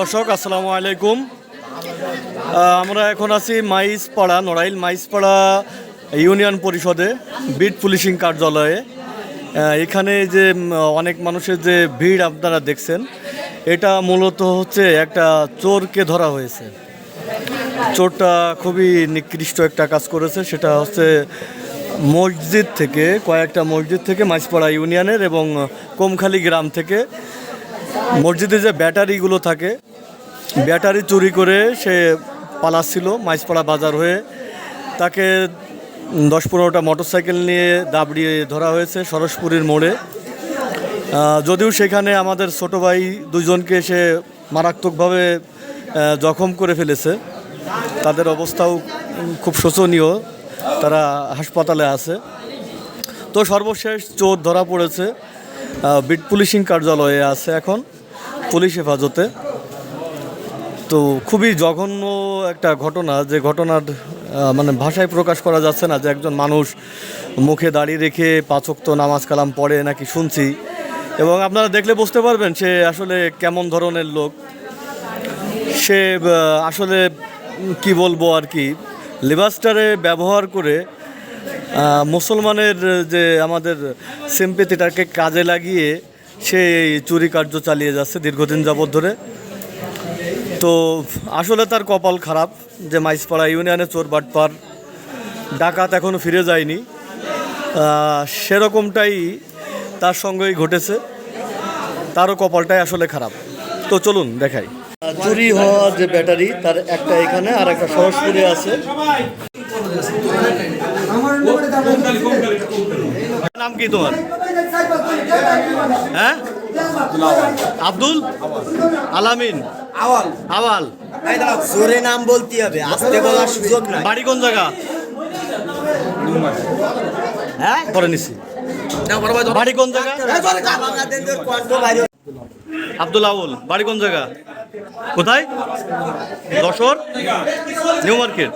দর্শক, আসসালামু আলাইকুম। আমরা এখন আছি মাইসপাড়া নড়াইল মাইসপাড়া ইউনিয়ন পরিষদে বিট পুলিশিং কার্যালয়ে। এখানে যে অনেক মানুষের যে ভিড় আপনারা দেখছেন, এটা মূলত হচ্ছে একটা চোরকে ধরা হয়েছে। চোরটা খুবই নিকৃষ্ট একটা কাজ করেছে, সেটা হচ্ছে মসজিদ থেকে, কয়েকটা মসজিদ থেকে মাইসপাড়া ইউনিয়নের এবং কোমখালি গ্রাম থেকে মসজিদে যে ব্যাটারিগুলো থাকে, ব্যাটারি চুরি করে সে পালাচ্ছিল মাইসপাড়া বাজার হয়ে। তাকে দশ পনেরোটা মোটরসাইকেল নিয়ে দাবড়িয়ে ধরা হয়েছে সরসপুরীর মোড়ে। যদিও সেখানে আমাদের ছোট ভাই দুজনকে সে মারাত্মকভাবে জখম করে ফেলেছে। তাদের অবস্থাও খুব শোচনীয়। তারা হাসপাতালে আছে। তো সর্বশেষ চোর ধরা পড়েছে। বিট পুলিশিং কার্যালয়ে আছে এখন, পুলিশ হেফাজতে। তো খুবই জঘন্য একটা ঘটনা, যে ঘটনার মানে ভাষায় প্রকাশ করা যাচ্ছে না যে একজন মানুষ মুখে দাঁড়িয়ে রেখে পাঁচক্ত নামাজ কালাম পড়ে নাকি শুনছি। এবং আপনারা দেখলে বুঝতে পারবেন সে আসলে কেমন ধরনের লোক। সে আসলে কি বলব আর কি, লেবাসটারে ব্যবহার করে মুসলমানের যে আমাদের সিম্পেতিটাকে কাজে লাগিয়ে সে চুরি কার্য চালিয়ে যাচ্ছে দীর্ঘদিন যাবৎ ধরে। তো আসলে তার কপাল খারাপ যে মাইসপাড়া ইউনিয়নে চোর বাটপার ডাকাত এখনও ফিরে যায়নি। সেরকমটাই তার সঙ্গেই ঘটেছে। তারও কপালটাই আসলে খারাপ। তো চলুন দেখাই। চুরি হওয়া যে ব্যাটারি, তার একটা এখানে আর একটা সরসপুরে আছে। নাম কি তোমার? হ্যাঁ? আব্দুল? আলামিন? আওয়াল। আওয়াল। জোরে নাম বলতে হবে আস্তে বলার সুযোগ নাই। বাড়ি কোন জায়গা? হ্যাঁ? করে নিছি। বাড়ি কোন জায়গা? আব্দুল আউল, বাড়ি কোন জায়গা? কোথায়? যশোর? New Market.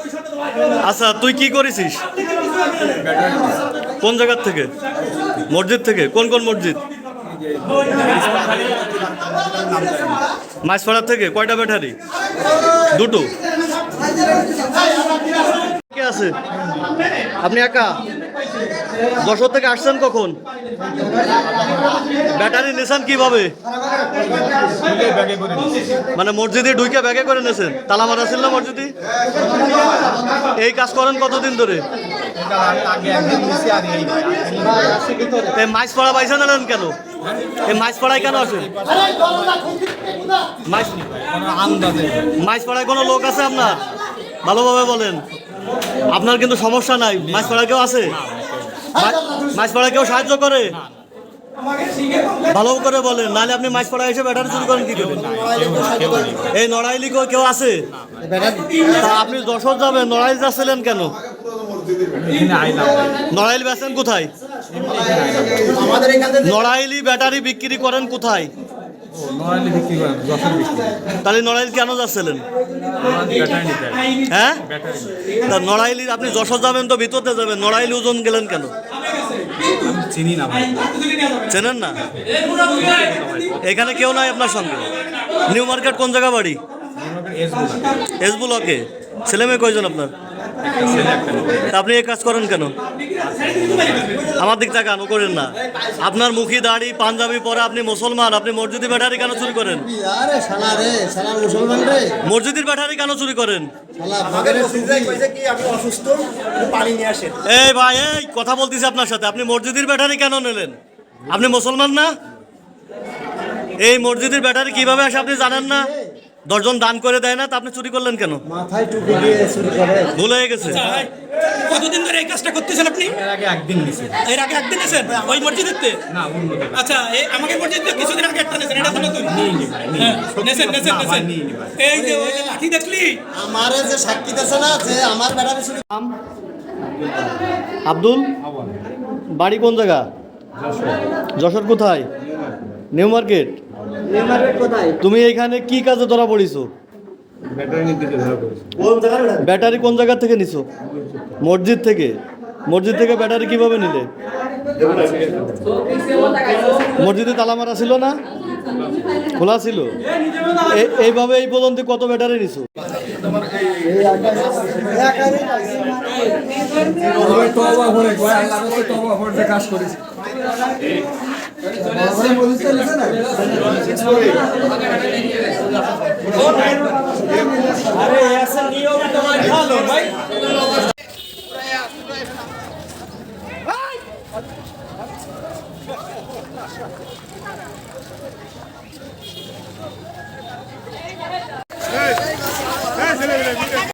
আচ্ছা তুই কি করেছিস? কোন জায়গার থেকে? মসজিদ থেকে? কোন কোন মসজিদ? মাছপাড়ার থেকে? কয়টা ব্যাটারি? দুটো। আছে? আপনি একা? যশোর থেকে আসছেন কখন? ব্যাটারি নিয়েছেন কীভাবে? মানে মসজিদে ঢুকে ব্যাগে করে নিয়েছেন তালা মারা ছিল না মসজিদে? এই কাজ করেন কতদিন ধরে? মাছ পড়া পাইছে না কেন? এই মাছ পড়ায় কেন আসেন মাছ পড়ায় কোনো লোক আছে আপনার? ভালোভাবে বলেন। আপনার কিন্তু সমস্যা নাই। মাছ পড়া কেউ আছে? মাছ পড়া কেউ সাহায্য করে? ভালো করে বলেন নাহলে আপনি মাছ পড়া এসে ব্যাটারি চুরি করেন কি করে এই নড়াইলি কেউ- কেউ আছে? আপনি যশোর যাবেন নড়াইল যাচ্ছিলেন কেন? নড়াইল বেচেন কোথায়? নড়াইলি ব্যাটারি বিক্রি করেন কোথায়? নড়াইলে বিক্রি করেন যশোর বিক্রি তাহলে নড়াইল কেন যাচ্ছিলেন? হ্যাঁ? তা নড়াইলি আপনি যশোর যাবেন তো ভিতরতে যাবেন নড়াইলি ওজন গেলেন কেন? চিনি না চেনেন না? এখানে কেউ নাই আপনার সঙ্গে? নিউ মার্কেট কোন জায়গা বাড়ি? এস বলা এস ব্লকে ছেলে মেয়ে কয়জন আপনার? আপনি এই কাজ করেন কেন? আমার দিক তাকান ও করেন না। আপনার মুখি দাড়ি পাঞ্জাবি পরে আপনি মুসলমান আপনি মসজিদি ব্যাটারি কেন চুরি করেন? আরে শালা রে শালা মুসলমান রে। মসজিদের ব্যাটারি কেন চুরি করেন? শালা মাগের সুবিধা কইছে কি? আমি অসুস্থ একটু পানি নিয়ে আসেন। এই ভাই এই কথা বলতেছি আপনার সাথে। আপনি মসজিদের ব্যাটারি কেন নিলেন? আপনি মুসলমান না? এই মসজিদের ব্যাটারি কীভাবে আসে আপনি জানেন না? দশজন দান করে দেয় না তা আপনি চুরি করলেন কেন? মাথায় টুপি দিয়ে চুরি করে। ভুল হয়ে গেছে। কতদিন ধরে এই কাজটা করতেছেন আপনি? এর আগে একদিন নিছে এর আগে একদিন এসেন ওই মসজিদেতে না অন্য আচ্ছা এই আমাকে মসজিদে কিছুদিন আগে একটা নেছেন এটা তো নতুন। হ্যাঁ, নেছেন নেছেন নেছেন। এই যে ওই লাঠি দেখলি? আমারে যে সাক্ষী দিছে না যে আমার চুরি আব্দুল? বাড়ি কোন জায়গা? যশোর কোথায়? New Market? তুমি এখানে কি কাজে ধরা পড়িছো ব্যাটারি কোন জায়গা থেকে নিছো মসজিদ থেকে মসজিদ থেকে ব্যাটারি কীভাবে নিলে মসজিদে তালা মারা ছিল না খোলা ছিল এইভাবে এই পর্যন্ত কত ব্যাটারি নিছো কাজ আরে ऐसा नहीं होगा Thank you.